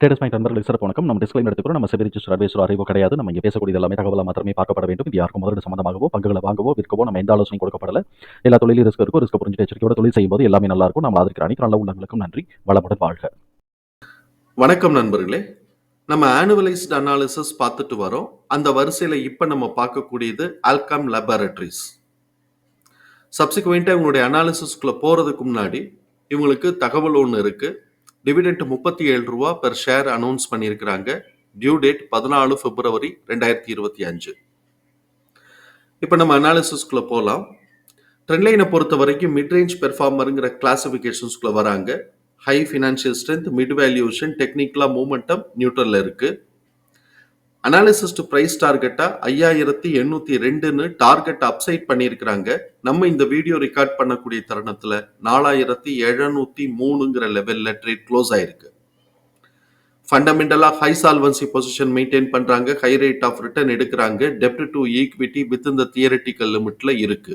Traders point நண்பர்களுக்கு சிறப்பு வணக்கம். நம்ம டிஸ்கிளைம் எடுத்துக்கிறோம் நம்ம செபி ரிஜிஸ்டர் அட்வைசர் அறிவோ கிடையாது. நம்ம இங்கே பேசக்கூடிய எல்லாமே தகவலாக மாத்திரமே பார்க்கப்பட வேண்டும். இது யாருக்கும் முதலீடு சம்பந்தமாகவோ பங்குகளை வாங்கவோ விற்கவோ நம்ம எந்த ஆலோசனை கொடுக்கப்படல. எல்லா தொழிலும் ரிஸ்க் இருக்கும் ரிஸ்க் புரிஞ்சு எச்சரிக்கையோட தொழில் செய்யும்போது எல்லாமே நல்லா இருக்கும். நம்ம ஆதரிக்கிற அனைத்து நல்ல உள்ளங்களுக்கும் நன்றி. வளமுடன் வாழ்க. வணக்கம் நண்பர்களே. நம்ம ஆனுவலைஸ்ட் அனாலிசிஸ் பார்த்துட்டு வரோம். அந்த வரிசையில் இப்போ நம்ம பார்க்கக்கூடியது ஆல்காம் லெபார்டரிஸ் சப்சிக்வெண்ட்டாக இவங்களுடைய அனாலிசிஸ்குள்ளே போகிறதுக்கு முன்னாடி இவங்களுக்கு தகவல் ஒன்று இருக்குது டிவிடெண்ட் முப்பத்தி ஏழு ரூபா பெர் ஷேர் அனௌன்ஸ் பண்ணியிருக்கிறாங்க. டியூ டேட் பதினாலு பிப்ரவரி ரெண்டாயிரத்தி இருபத்தி அஞ்சு. இப்போ நம்ம அனாலிசிஸ்குள்ளே போகலாம் ட்ரெண்ட்லைனை பொறுத்த வரைக்கும் மிட்ரேஞ்ச் பெர்ஃபார்மருங்கிற கிளாஸிஃபிகேஷன்ஸ்குள்ளே வராங்க. High financial strength mid valuation டெக்னிக்கலாக மூமெண்டம் நியூட்ரலில் இருக்குது அனாலிசிஸ்ட் ப்ரைஸ் டார்கெட்டா ஐயாயிரத்தி எண்ணூத்தி ரெண்டுன்னு டார்கெட் அப்சைட் பண்ணியிருக்கிறாங்க. நம்ம இந்த வீடியோ ரெக்கார்ட் பண்ணக்கூடிய தருணத்துல நாலாயிரத்தி எழுநூத்தி மூணுங்கிற லெவல்ல ட்ரேட் க்ளோஸ் ஆயிருக்கு. ஃபண்டமெண்டலா ஹை சால்வன்சி பொசிஷன் மெயின்டைன் பண்றாங்க. ஹை ரேட் ஆஃப் ரிட்டர்ன் எடுக்கிறாங்க. டெப்ட் டு ஈக்விட்டி வித் இந்த தியரட்டிக்கல் லிமிட்ல இருக்கு.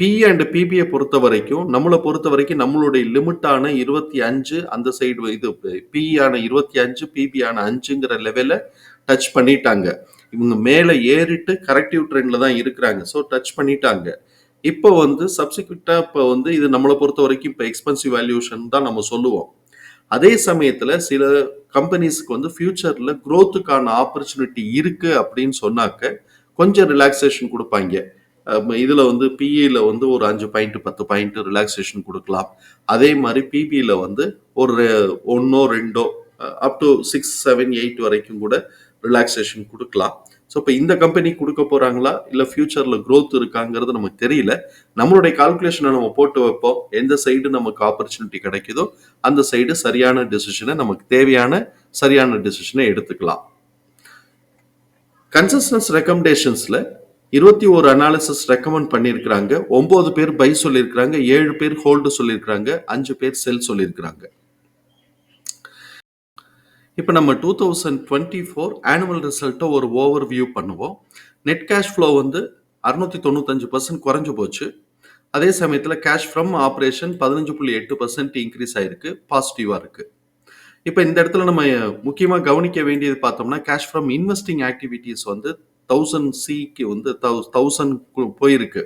பி அண்ட் பிபியை பொறுத்த வரைக்கும் நம்மளை பொறுத்த வரைக்கும் நம்மளுடைய லிமிட்டான இருபத்தி அஞ்சு அந்த சைடு இது பிஇ ஆன இருபத்தி அஞ்சு பிபி ஆன அஞ்சுங்கிற லெவலில் டச் பண்ணிட்டாங்க. இவங்க மேலே ஏறிட்டு கரெக்டிவ் ட்ரெண்டில் தான் இருக்கிறாங்க. ஸோ டச் பண்ணிட்டாங்க. இப்போ வந்து சப்சிக்வெண்ட்டாக இப்போ வந்து இது நம்மளை பொறுத்த வரைக்கும் இப்போ எக்ஸ்பென்சிவ் வேல்யூஷன் தான் நம்ம சொல்லுவோம். அதே சமயத்தில் சில கம்பெனிஸ்க்கு வந்து ஃபியூச்சரில் க்ரோத்துக்கான ஆப்பர்ச்சுனிட்டி இருக்குது அப்படின்னு சொன்னாக்க கொஞ்சம் ரிலாக்ஸேஷன் கொடுப்பாங்க. இதில் வந்து பிஇயில் வந்து ஒரு அஞ்சு பாயிண்ட் பத்து பாயிண்ட் ரிலாக்ஸேஷன் கொடுக்கலாம். அதே மாதிரி பிபியில் வந்து ஒரு ஒன்றோ ரெண்டோ up to six seven eight வரைக்கும் கூட ரிலாக்ஸேஷன் கொடுக்கலாம். ஸோ இப்போ இந்த கம்பெனி கொடுக்க போகிறாங்களா இல்லை ஃபியூச்சரில் க்ரோத் இருக்காங்கிறது நமக்கு தெரியல. நம்மளுடைய கால்குலேஷனை நம்ம போட்டு வைப்போம். எந்த சைடு நமக்கு ஆப்பர்ச்சுனிட்டி கிடைக்குதோ அந்த சைடு சரியான டெசிஷனை நமக்கு தேவையான சரியான டெசிஷனை எடுத்துக்கலாம். கன்சஸ்டன்ஸ் ரெக்கமெண்டேஷன்ஸில் இருபத்தி ஒரு அனாலிசிஸ் ரெக்கமெண்ட் பண்ணியிருக்கிறாங்க. ஒன்பது பேர் பை சொல்லியிருக்கிறாங்க. ஏழு பேர் ஹோல்டு சொல்லியிருக்கிறாங்க. அஞ்சு பேர் செல் சொல்லியிருக்கிறாங்க. இப்போ நம்ம two thousand twenty four annual ரிசல்ட்டை ஒரு ஓவர் வியூ பண்ணுவோம். நெட் கேஷ் ஃப்ளோ வந்து அறுநூத்தி தொண்ணூத்தஞ்சு பர்சன்ட் குறைஞ்சு போச்சு. அதே சமயத்தில் கேஷ் ஃப்ரம் ஆப்ரேஷன் பதினஞ்சு புள்ளி எட்டு பர்சன்ட் இன்க்ரீஸ் ஆயிருக்கு. பாசிட்டிவாக இருக்கு. இப்போ இந்த இடத்துல நம்ம முக்கியமாக கவனிக்க வேண்டியது பார்த்தோம்னா கேஷ் ஃப்ரம் இன்வெஸ்டிங் ஆக்டிவிட்டீஸ் வந்து தௌசண்ட் சிக்கு வந்து தௌசண்ட் போயிருக்கு.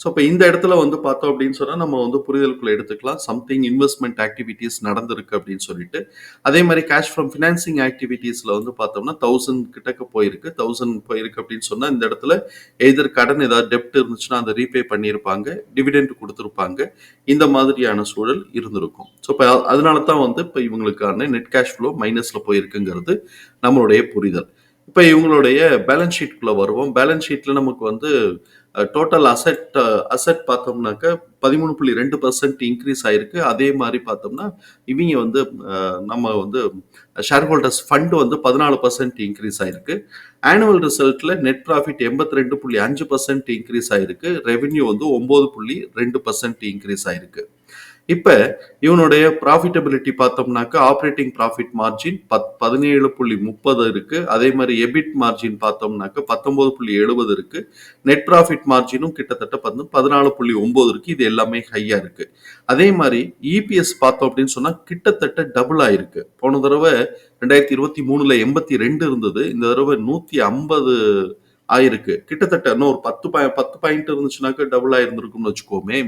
ஸோ இப்போ இந்த இடத்துல வந்து பார்த்தோம் அப்படின்னு சொன்னால் நம்ம வந்து புரிதலுக்குள்ள எடுத்துக்கலாம். சம்திங் இன்வெஸ்ட்மெண்ட் ஆக்டிவிட்டீஸ் நடந்திருக்கு அப்படின்னு சொல்லிட்டு. அதே மாதிரி கேஷ் ஃப்ரம் ஃபினான்சிங் ஆக்டிவிட்டீஸில் வந்து பார்த்தோம்னா தௌசண்ட் கிட்டக்க போயிருக்கு. தௌசண்ட் போயிருக்கு அப்படின்னு சொன்னால் இந்த இடத்துல எதிர் கடன் ஏதாவது டெப்ட் இருந்துச்சுன்னா அதை ரீபே பண்ணியிருப்பாங்க. டிவிடெண்ட் கொடுத்துருப்பாங்க. இந்த மாதிரியான சூழல் இருந்திருக்கும். ஸோ இப்போ அதனால தான் வந்து இப்போ இவங்களுக்கான நெட் கேஷ் ஃப்ளோ மைனஸில் போயிருக்குங்கிறது நம்மளுடைய புரிதல். இப்போ இவங்களுடைய பேலன்ஸ் ஷீட்குள்ளே வருவோம். பேலன்ஸ் ஷீட்டில் நமக்கு வந்து டோட்டல் அசெட் அசெட் பார்த்தோம்னாக்க பதிமூணு புள்ளி ரெண்டு பர்சன்ட் இன்க்ரீஸ் ஆயிருக்கு. அதே மாதிரி பார்த்தோம்னா இவங்க வந்து நம்ம வந்து ஷேர் ஹோல்டர்ஸ் ஃபண்டு வந்து பதினாலு பர்சன்ட் இன்க்ரீஸ் ஆயிருக்கு. ஆனுவல் ரிசல்ட்டில் நெட் ப்ராஃபிட் எண்பத்தி ரெண்டு புள்ளி அஞ்சு பர்சன்ட் இன்க்ரீஸ் ஆயிருக்கு. ரெவென்யூ வந்து ஒம்பது புள்ளி ரெண்டு பர்சன்ட் இன்க்ரீஸ் ஆயிருக்கு. இப்போ இவனுடைய ப்ராஃபிட்டபிலிட்டி பார்த்தோம்னாக்க ஆப்ரேட்டிங் ப்ராஃபிட் மார்ஜின் பத் பதினேழு புள்ளி முப்பது இருக்கு. அதே மாதிரி எபிட் மார்ஜின் பார்த்தோம்னாக்க பத்தொன்பது புள்ளி எழுபது இருக்கு. நெட் ப்ராஃபிட் மார்ஜினும் கிட்டத்தட்ட வந்து பதினாலு புள்ளி ஒன்பது இருக்கு. இது எல்லாமே ஹையா இருக்கு. அதே மாதிரி இபிஎஸ் பார்த்தோம் அப்படின்னு சொன்னா கிட்டத்தட்ட டபுள் ஆயிருக்கு. போன தடவை ரெண்டாயிரத்தி இருபத்தி மூணுல எண்பத்தி ரெண்டு இருந்தது. இந்த தடவை நூத்தி ஐம்பது ஆயிருக்கு. கிட்டத்தட்ட இன்னும் ஒரு பத்து பாய் பத்து பாயிண்ட் இருந்துச்சுனாக்க டபுள் ஆயிருந்திருக்கும்னு வச்சுக்கோமே.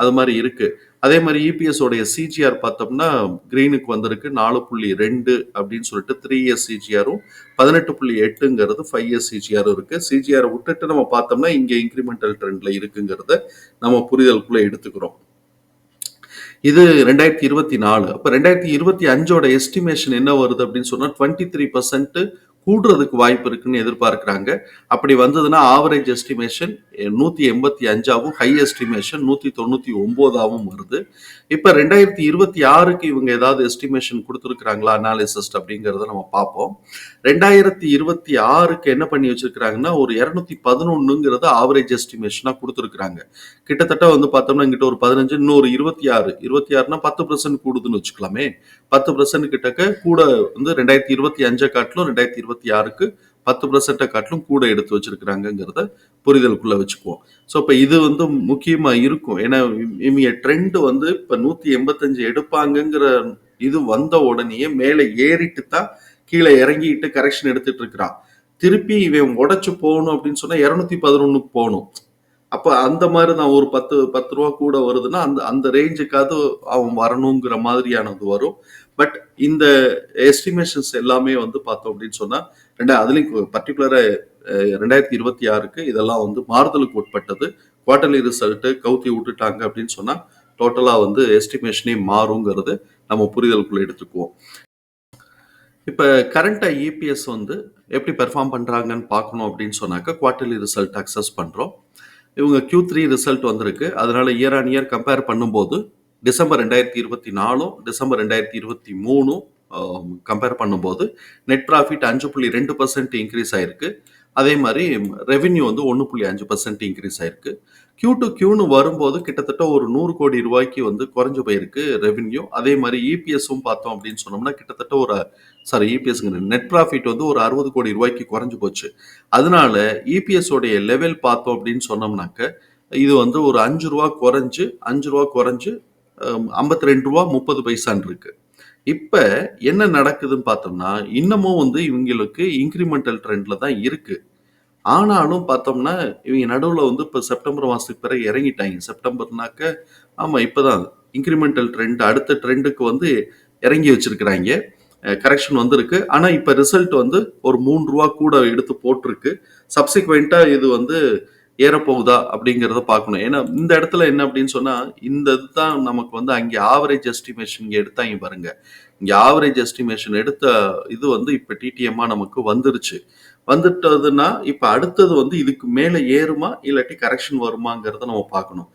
அது மாதிரி இருக்கு. அதே மாதிரி இபிஎஸ் உடைய சிஜிஆர் பார்த்தோம்னா கிரீனுக்கு வந்திருக்கு நாலு புள்ளி ரெண்டு அப்படின்னு சொல்லிட்டு த்ரீ இயர்ஸ் சிஜிஆரும் பதினெட்டு புள்ளி எட்டுங்கிறது ஃபைவ் இயர்ஸ் சிஜிஆரும் இருக்கு. சிஜிஆரை விட்டுட்டு நம்ம பார்த்தோம்னா இங்கே இன்க்ரிமெண்டல் ட்ரெண்ட்ல இருக்குங்கிறத நம்ம புரிதலுக்குள்ள எடுத்துக்கிறோம். இது ரெண்டாயிரத்தி இருபத்தி நாலு. அப்போ ரெண்டாயிரத்தி இருபத்தி அஞ்சோட எஸ்டிமேஷன் என்ன வருது அப்படின்னு சொன்னால் டுவெண்ட்டி த்ரீ பர்சன்ட் கூடுறதுக்கு வாய்ப்பு இருக்குன்னு எதிர்பார்க்குறாங்க. அப்படி வந்ததுன்னா ஆவரேஜ் எஸ்டிமேஷன் நூற்றி எண்பத்தி அஞ்சாவும் ஹை எஸ்டிமேஷன் நூற்றி தொண்ணூற்றி ஒம்போதாவும் வருது. இப்போ ரெண்டாயிரத்தி இருபத்தி ஆறுக்கு இவங்க ஏதாவது எஸ்டிமேஷன் கொடுத்துருக்குறாங்களா அனாலிசிஸ்ட் அப்படிங்கிறத நம்ம பார்ப்போம். ரெண்டாயிரத்தி இருபத்தி ஆறுக்கு என்ன பண்ணி வச்சிருக்கிறாங்கன்னா ஒரு இரநூத்தி பதினொன்னுங்கிறத ஆவரேஜ் எஸ்டிமேஷனாக கொடுத்துருக்குறாங்க. கிட்டத்தட்ட வந்து பார்த்தோம்னா இங்கிட்ட ஒரு பதினஞ்சு இன்னொரு இருபத்தி ஆறு. இருபத்தி ஆறுனா பத்து பர்சன்ட் கூடுதுன்னு வச்சுக்கலாமே. பத்து பர்சன்ட் கிட்டக்க கூட வந்து ரெண்டாயிரத்தி இருபத்தி அஞ்சை காட்டிலும் ரெண்டாயிரத்தி இருபத்தி ஆறுக்கு பத்து பர்சன்ட்டை காட்டிலும் கூட எடுத்து வச்சிருக்கிறாங்கிறத புரிதலுக்குள்ள வச்சுக்குவோம். ஸோ இப்போ இது வந்து முக்கியமாக இருக்கும். ஏன்னா இவங்க ட்ரெண்டு வந்து இப்போ நூற்றி எண்பத்தஞ்சு எடுப்பாங்கங்கிற இது வந்த உடனேயே மேலே ஏறிட்டு தான் கீழே இறங்கிட்டு கரெக்ஷன் எடுத்துட்டு இருக்கிறான். திருப்பி இவன் உடச்சு போகணும் அப்படின்னு சொன்னா இரநூத்தி பதினொன்னுக்கு போகணும். அப்ப அந்த மாதிரி தான் ஒரு பத்து பத்து ரூபா கூட வருதுன்னா அந்த அந்த ரேஞ்சுக்காவது அவன் வரணுங்கிற மாதிரியானது வரும். பட் இந்த எஸ்டிமேஷன்ஸ் எல்லாமே வந்து பார்த்தோம் அப்படின்னு சொன்னா ரெண்டா அதுலேயும் பர்டிகுலரா ரெண்டாயிரத்தி இருபத்தி ஆறுக்கு இதெல்லாம் வந்து மாறுதலுக்கு உட்பட்டது. குவார்டர்லி ரிசல்ட்டு கவுத்தி விட்டுட்டாங்க அப்படின்னு சொன்னா டோட்டலா வந்து எஸ்டிமேஷனே மாறுங்கிறது நம்ம புரிதலுக்குள்ள எடுத்துக்குவோம். இப்ப கரண்டா இபிஎஸ் வந்து எப்படி பெர்ஃபார்ம் பண்றாங்கன்னு பார்க்கணும் அப்படின்னு சொன்னாக்க குவார்டர்லி ரிசல்ட் அக்சஸ் பண்றோம். இவங்க கியூ த்ரீ ரிசல்ட் வந்திருக்கு. அதனால் இயர் ஆன் இயர் கம்பேர் பண்ணும்போது டிசம்பர் ரெண்டாயிரத்தி இருபத்தி நாலும் டிசம்பர் ரெண்டாயிரத்தி இருபத்தி மூணும் கம்பேர் பண்ணும்போது நெட் ப்ராஃபிட் அஞ்சு புள்ளி ரெண்டு பர்சன்ட் இன்க்ரீஸ் ஆயிருக்கு. அதே மாதிரி ரெவென்யூ வந்து ஒன்று புள்ளி அஞ்சு பர்சன்ட் இன்க்ரீஸ் ஆயிருக்கு. கியூ டு கியூன்னு வரும்போது கிட்டத்தட்ட ஒரு நூறு கோடி ரூபாய்க்கு வந்து குறைஞ்சு போயிருக்கு ரெவென்யூ அதே மாதிரி இபிஎஸும் பார்த்தோம் அப்படின்னு சொன்னோம்னா கிட்டத்தட்ட ஒரு சாரி இபிஎஸ்ங்கிற நெட் ப்ராஃபிட் வந்து ஒரு அறுபது கோடி ரூபாய்க்கு குறைஞ்சு போச்சு. அதனால இபிஎஸ் உடைய லெவல் பார்த்தோம் அப்படின்னு சொன்னோம்னாக்க இது வந்து ஒரு அஞ்சு ரூபா குறைஞ்சு அஞ்சு ரூபா குறைஞ்சு ஐம்பத்தி ரெண்டு ரூபா முப்பது பைசான் இருக்கு. இப்போ என்ன நடக்குதுன்னு பார்த்தோம்னா இன்னமும் வந்து இவங்களுக்கு இன்க்ரிமெண்டல் ட்ரெண்ட்ல தான் இருக்குது ஆனாலும் பார்த்தோம்னா இவங்க நடுவில் வந்து இப்போ செப்டம்பர் மாதத்துக்கு பிறகு இறங்கிட்டாங்க. செப்டம்பர்னாக்க ஆமாம் இப்போ தான் இன்க்ரிமெண்டல் ட்ரெண்ட் அடுத்த ட்ரெண்டுக்கு வந்து இறங்கி வச்சிருக்கிறாங்க. கரெக்ஷன் வந்திருக்கு. ஆனால் இப்போ ரிசல்ட் வந்து ஒரு மூணு ரூபா கூட எடுத்து போட்டிருக்கு. சப்சிக்வெண்ட்டாக இது வந்து ஏறப்போகுதா அப்படிங்கிறத பார்க்கணும். ஏன்னா இந்த இடத்துல என்ன அப்படின்னு சொன்னால் இந்த இதுதான் நமக்கு வந்து அங்கே ஆவரேஜ் எஸ்டிமேஷன் இங்கே எடுத்தாங்க பாருங்க. இங்கே ஆவரேஜ் எஸ்டிமேஷன் எடுத்த இது வந்து இப்போ டிடிஎம்மாக நமக்கு வந்துருச்சு. வந்துட்டதுன்னா இப்போ அடுத்தது வந்து இதுக்கு மேலே ஏறுமா இல்லாட்டி கரெக்ஷன் வருமாங்கிறத நம்ம பார்க்கணும்.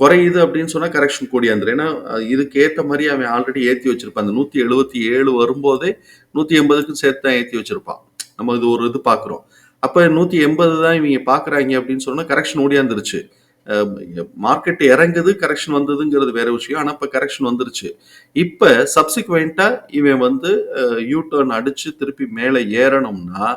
குறையுது அப்படின்னு சொன்னால் கரெக்ஷன் கூடியாந்துரும் ஏன்னா இதுக்கு ஏற்ற மாதிரி அவன் ஆல்ரெடி ஏற்றி வச்சிருப்பான். அந்த நூற்றி எழுபத்தி ஏழு வரும்போதே நூற்றி எண்பதுக்கும் சேர்த்து தான் ஏற்றி வச்சிருப்பான். நம்ம இது ஒரு இது பார்க்குறோம். அப்போ நூற்றி எண்பது தான் இவங்க பார்க்குறாங்க அப்படின்னு சொன்னால் கரெக்ஷன் ஓடியாந்துருச்சு மார்க்கெட் இறங்குது கரெக்ஷன் வந்ததுங்கிறது வேற விஷயம். ஆனால் இப்போ கரெக்ஷன் வந்துருச்சு. இப்போ சப்சிக்வெண்ட்டாக இவன் வந்து யூ டர்ன் அடித்து திருப்பி மேலே ஏறணும்னா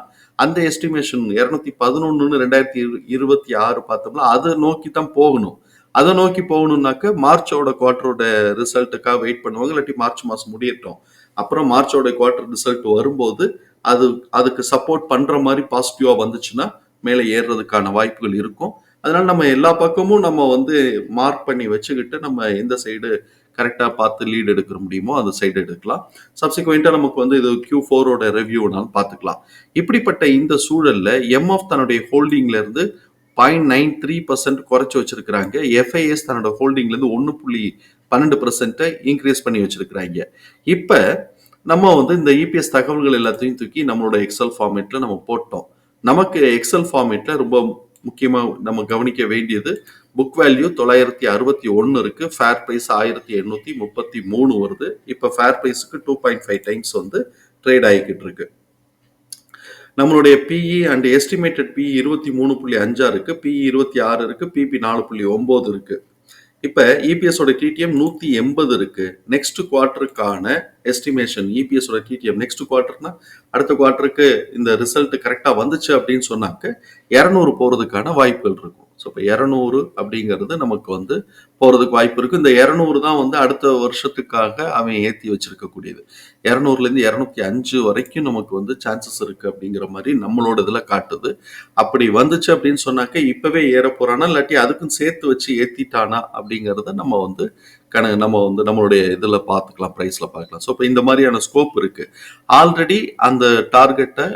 அந்த எஸ்டிமேஷன் இரநூத்தி பதினொன்னு ரெண்டாயிரத்தி இருபத்தி ஆறு பார்த்தோம்னா அதை நோக்கி தான் போகணும். அதை நோக்கி போகணும்னாக்க மார்ச்சோட குவார்டரோட ரிசல்ட்டுக்காக வெயிட் பண்ணுவாங்க இல்லாட்டி மார்ச் மாதம் முடியட்டும். அப்புறம் மார்ச்சோட குவார்டர் ரிசல்ட் வரும்போது அது அதுக்கு சப்போர்ட் பண்ணுற மாதிரி பாசிட்டிவாக வந்துச்சுன்னா மேலே ஏறுறதுக்கான வாய்ப்புகள் இருக்கும். அதனால நம்ம எல்லா பக்கமும் நம்ம வந்து மார்க் பண்ணி வச்சுக்கிட்டு நம்ம எந்த சைடு கரெக்டாக பார்த்து லீட் எடுக்க முடியுமோ அந்த சைடு எடுக்கலாம். சப்சிக்வெண்ட்டாக நமக்கு வந்து இது கியூ ஃபோரோட ரிவ்யூனாலும் பார்த்துக்கலாம். இப்படிப்பட்ட இந்த சூழலில் எம்எஃப் தன்னுடைய ஹோல்டிங்லேருந்து பாயிண்ட் நைன் த்ரீ பர்சன்ட் குறைச்சி வச்சிருக்கிறாங்க. எஃப்ஐஎஸ் தன்னோட ஹோல்டிங்லேருந்து ஒன்று புள்ளி பன்னெண்டு பர்சன்ட்டை இன்க்ரீஸ் பண்ணி வச்சிருக்கிறாங்க. இப்போ நம்ம வந்து இந்த இபிஎஸ் தகவல்கள் எல்லாத்தையும் தூக்கி நம்மளோட எக்ஸல் ஃபார்மேட்டில் நம்ம போட்டோம். நமக்கு எக்ஸல் ஃபார்மேட்டில் ரொம்ப முக்கியமாக நம்ம கவனிக்க வேண்டியது புக் வேல்யூ தொள்ளாயிரத்தி அறுபத்தி ஒன்று இருக்கு. ஃபேர் ப்ரைஸ் ஆயிரத்தி எண்ணூத்தி முப்பத்தி மூணு வருது. இப்போ ஃபேர் ப்ரைஸுக்கு டூ பாயிண்ட் ஃபைவ் டைம்ஸ் வந்து ட்ரேட் ஆகிக்கிட்டு இருக்கு. நம்மளுடைய பிஇ அண்ட் எஸ்டிமேட்டட் பிஇ இருபத்தி மூணு புள்ளி அஞ்சா இருக்கு. பிஇ இருபத்தி ஆறு இருக்கு. பிபி நாலு புள்ளி ஒன்பது இருக்கு. இப்போ இபிஎஸோட டிடிஎம் நூத்தி எண்பது இருக்கு. நெக்ஸ்ட் குவார்டருக்கான எஸ்டிமேஷன் இபிஎஸோட டிடிஎம் நெக்ஸ்ட் குவார்டர்னா அடுத்த குவார்டருக்கு இந்த ரிசல்ட் கரெக்டா வந்துச்சு அப்படின்னு சொன்னாக்க இரநூறு போறதுக்கான வாய்ப்புகள் இருக்கும். ஸோ இப்போ இரநூறு அப்படிங்கிறது நமக்கு வந்து போகிறதுக்கு வாய்ப்பு இருக்குது இந்த இரநூறு தான் வந்து அடுத்த வருஷத்துக்காக அவன் ஏற்றி வச்சிருக்கக்கூடியது. இரநூறுலேருந்து இரநூத்தி அஞ்சு வரைக்கும் நமக்கு வந்து சான்சஸ் இருக்குது அப்படிங்கிற மாதிரி நம்மளோட இதில் காட்டுது. அப்படி வந்துச்சு அப்படின்னு சொன்னாக்க இப்போவே ஏற போகிறானா இல்லாட்டி அதுக்கும் சேர்த்து வச்சு ஏற்றிட்டானா அப்படிங்கிறத நம்ம வந்து கண நம்ம வந்து நம்மளுடைய இதில் பார்த்துக்கலாம் ப்ரைஸில் பார்க்கலாம். ஸோ இப்போ இந்த மாதிரியான ஸ்கோப் இருக்குது ஆல்ரெடி அந்த டார்கெட்டை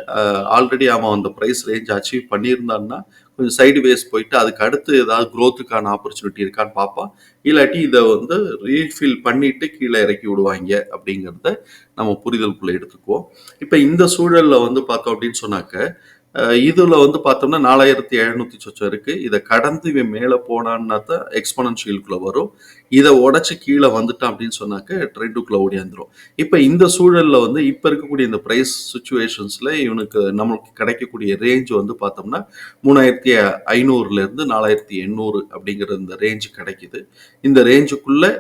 ஆல்ரெடி அவன் அந்த ப்ரைஸ் ரேஞ்ச் அச்சீவ் பண்ணியிருந்தான்னா கொஞ்சம் சைடு வேஸ் போயிட்டு அதுக்கு அடுத்து ஏதாவது க்ரோத்துக்கான ஆப்பர்ச்சுனிட்டி இருக்கான்னு பார்ப்பான் இல்லாட்டி இதை வந்து ரீஃபில் பண்ணிட்டு கீழே இறக்கி விடுவாங்க அப்படிங்கிறத நம்ம புரிதலுக்குள்ளே எடுத்துக்குவோம். இப்போ இந்த சூழலில் வந்து பார்த்தோம் அப்படின்னு சொன்னாக்க இதில் வந்து பார்த்தோம்னா நாலாயிரத்தி எழுநூத்தி சொச்சம் இருக்குது இதை கடந்து இவன் மேலே போனான்னா தான் எக்ஸ்பனன்ஷியலுக்குள்ளே வரும். இதை உடச்சி கீழே வந்துட்டான் அப்படின்னு சொன்னாக்க ட்ரெண்டுக்குள்ளே ஓடியாந்துரும் இப்போ இந்த சூழலில் வந்து இப்போ இருக்கக்கூடிய இந்த ப்ரைஸ் சுச்சுவேஷன்ஸில் இவனுக்கு நம்மளுக்கு கிடைக்கக்கூடிய ரேஞ்ச் வந்து பார்த்தோம்னா மூணாயிரத்தி ஐநூறுலேருந்து நாலாயிரத்தி எண்ணூறு அப்படிங்கிற இந்த ரேஞ்சு கிடைக்குது. இந்த ரேஞ்சுக்குள்ளே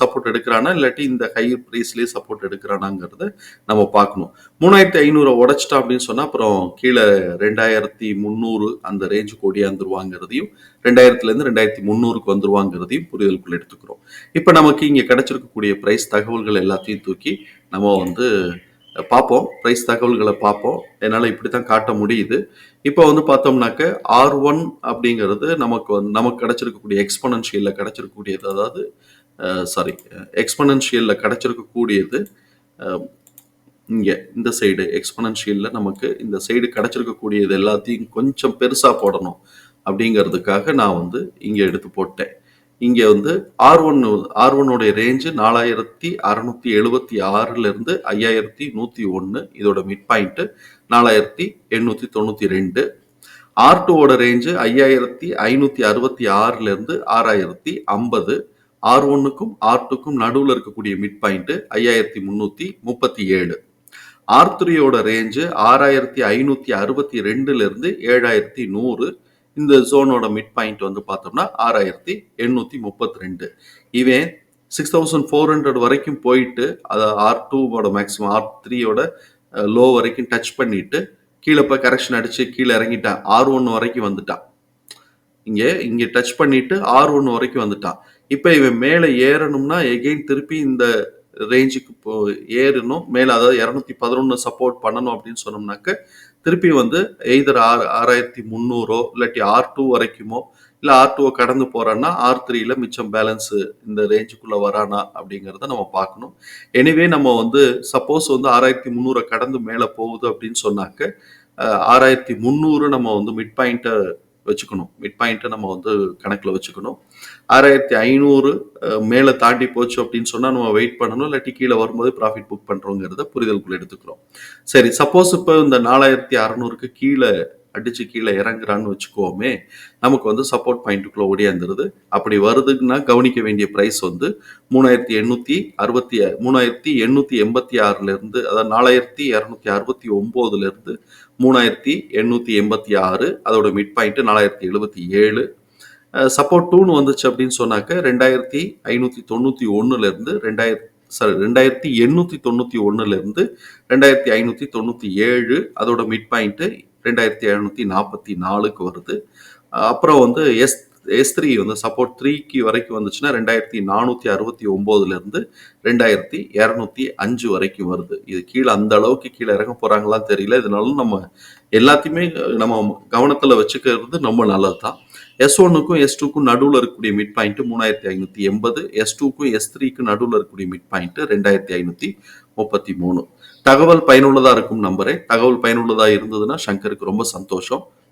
சப்போர்ட் எடுக்கிறானா? இல்லாட்டி இந்த ஹை ப்ரைஸ்லேயே சப்போர்ட் எடுக்கிறானாங்கிறத நம்ம பார்க்கணும். மூணாயிரத்தி ஐநூறை உடைச்சிட்டா அப்படின்னு சொன்னால் அப்புறம் கீழே ரெண்டாயிரத்தி முந்நூறு அந்த ரேஞ்சுக்கு ஓடியாந்துருவாங்கிறதையும் ரெண்டாயிரத்துலேருந்து ரெண்டாயிரத்தி முந்நூறுக்கு வந்துருவாங்கிறதையும் புரிதலுக்குள்ள எடுத்துக்கிறோம். இப்போ நமக்கு இங்கே கிடைச்சிருக்கக்கூடிய ப்ரைஸ் தகவல்கள் எல்லாத்தையும் தூக்கி நம்ம வந்து பார்ப்போம். ப்ரைஸ் தகவல்களை பார்ப்போம். என்னால் இப்படி தான் காட்ட முடியுது. இப்போ வந்து பார்த்தோம்னாக்க ஆர் ஒன் அப்படிங்கிறது நமக்கு வந்து நமக்கு கிடைச்சிருக்கக்கூடிய எக்ஸ்பனன்ஷியலில் கிடைச்சிருக்கக்கூடியது. அதாவது சாரி எக்ஸ்பனன்ஷியலில் கிடைச்சிருக்கக்கூடியது இங்கே இந்த சைடு எக்ஸ்பனன்ஷியலில் நமக்கு இந்த சைடு கிடச்சிருக்கக்கூடியது எல்லாத்தையும் கொஞ்சம் பெருசாக போடணும் அப்படிங்கிறதுக்காக நான் வந்து இங்கே எடுத்து போட்டேன். இங்கே வந்து ஆர் ஒன் ஆர் ஒன்னுடைய ரேஞ்சு நாலாயிரத்தி அறநூற்றி எழுபத்தி ஆறுலேருந்து ஐயாயிரத்தி நூற்றி ஒன்று இதோட மிட் பாயிண்ட்டு நாலாயிரத்தி எண்ணூற்றி தொண்ணூற்றி ரெண்டு. ஆர் டூவோட ரேஞ்சு ஐயாயிரத்தி ஐநூற்றி அறுபத்தி ஆறுலேருந்து ஆறாயிரத்தி ஐம்பது. ஆர் ஒன்னுக்கும் ஆர் டூக்கும் நடுவில் இருக்கக்கூடிய மிட் பாயிண்ட்டு ஐயாயிரத்தி முந்நூற்றி முப்பத்தி ஏழு. ஆர் த்ரீயோட ரேஞ்சு ஆறாயிரத்தி ஐநூற்றி அறுபத்தி ரெண்டுலேருந்து ஏழாயிரத்தி நூறு. இந்த ஜோனோட மிட் பாயிண்ட் வந்து பார்த்தோம்னா ஆறாயிரத்தி எண்ணூற்றி முப்பத்தி ரெண்டு இவன் சிக்ஸ் தௌசண்ட் ஃபோர் ஹண்ட்ரட் வரைக்கும் போயிட்டு அதை ஆர் டூவோட மேக்ஸிமம் ஆர் த்ரீயோட லோ வரைக்கும் டச் பண்ணிட்டு கீழே போய் கரெக்ஷன் அடிச்சு கீழே இறங்கிட்டான். ஆர் ஒன் வரைக்கும் வந்துட்டான். இங்கே இங்கே டச் பண்ணிட்டு ஆர் ஒன் வரைக்கும் வந்துட்டான். இப்போ இவன் மேலே ஏறணும்னா எகெயின் திருப்பி இந்த ரேஞ்சுக்கு போ ஏறணும். மேலே அதாவது இரநூத்தி பதினொன்று சப்போர்ட் பண்ணணும் அப்படின்னு சொன்னோம்னாக்க திருப்பி வந்து எய்தர் ஆறு ஆறாயிரத்தி முந்நூறோ இல்லாட்டி ஆர் டூ வரைக்குமோ இல்லை ஆர் டூவை கடந்து போகிறான்னா ஆர் த்ரீல மிச்சம் பேலன்ஸு இந்த ரேஞ்சுக்குள்ளே வரானா அப்படிங்கிறத நம்ம பார்க்கணும். எனிவே நம்ம வந்து சப்போஸ் வந்து ஆறாயிரத்தி முந்நூறை கடந்து மேலே போகுது அப்படின்னு சொன்னாக்க ஆறாயிரத்தி முந்நூறு நம்ம வந்து மிட் பாயிண்ட்டை வச்சுக்கணும். மிட் பாயிண்ட்டை நம்ம வந்து கணக்கில் வச்சுக்கணும். ஆறாயிரத்தி ஐநூறு மேலே தாண்டி போச்சு அப்படின்னு சொன்னால் நம்ம வெயிட் பண்ணணும். இல்லாட்டி கீழே வரும்போது ப்ராஃபிட் புக் பண்ணுறோங்கிறத புரிதலுக்குள்ள எடுத்துக்கிறோம். சரி சப்போஸ் இப்போ இந்த நாலாயிரத்தி அறநூறுக்கு கீழே அடிச்சு கீழே இறங்குறான்னு வச்சுக்கோமே நமக்கு வந்து சப்போர்ட் பாயிண்ட்டுக்குள்ள ஓடியாந்துருது அப்படி வருதுன்னா கவனிக்க வேண்டிய ப்ரைஸ் வந்து மூணாயிரத்தி எண்ணூற்றி அறுபத்தி மூணாயிரத்தி எண்ணூற்றி எண்பத்தி ஆறுலேருந்து அதாவது நாலாயிரத்தி இரநூத்தி அறுபத்தி ஒம்போதுலேருந்து மூணாயிரத்தி எண்ணூற்றி எண்பத்தி ஆறு அதோட மிட் பாயிண்ட்டு நாலாயிரத்தி எழுபத்தி ஏழு. சப்போர்ட் டூன்னு வந்துச்சு அப்படின்னு சொன்னாக்க ரெண்டாயிரத்தி ஐநூற்றி தொண்ணூற்றி ஒன்றுலேருந்து ரெண்டாயிரத்தி சாரி ரெண்டாயிரத்தி எண்ணூற்றி தொண்ணூற்றி ஒன்றுலேருந்து ரெண்டாயிரத்தி ஐநூற்றி தொண்ணூற்றி ஏழு அதோட மிட் பாயிண்ட்டு ரெண்டாயிரத்தி எழுநூற்றி நாற்பத்தி நாலுக்கு வருது. அப்புறம் வந்து எஸ் எஸ் த்ரீ வந்து சப்போர்ட் த்ரீக்கு வரைக்கும் வந்துச்சுன்னா ரெண்டாயிரத்தி நானூற்றி அறுபத்தி ஒம்போதுலேருந்து ரெண்டாயிரத்தி இரநூத்தி அஞ்சு வரைக்கும் வருது. இது கீழே அந்த அளவுக்கு கீழே இறங்க போகிறாங்களான்னு தெரியல. இதனால நம்ம எல்லாத்தையுமே நம்ம கவனத்தில் வச்சுக்கிறது ரொம்ப நல்லது தான் எஸ் ஒன்னுக்கும் எஸ் டூக்கும் நடுவில் இருக்கக்கூடிய மிட் பாயிண்ட் மூணாயிரத்தி ஐநூற்றி எண்பது எஸ் டூக்கும் எஸ் த்ரீக்கும் நடுவில் இருக்கக்கூடிய மிட் பாயிண்ட் ரெண்டாயிரத்தி ஐநூற்றி முப்பத்தி மூணு. தகவல் பயனுள்ளதாக இருக்கும் நம்பரே. தகவல் பயனுள்ளதாக இருந்ததுன்னா சங்கருக்கு ரொம்ப சந்தோஷம்.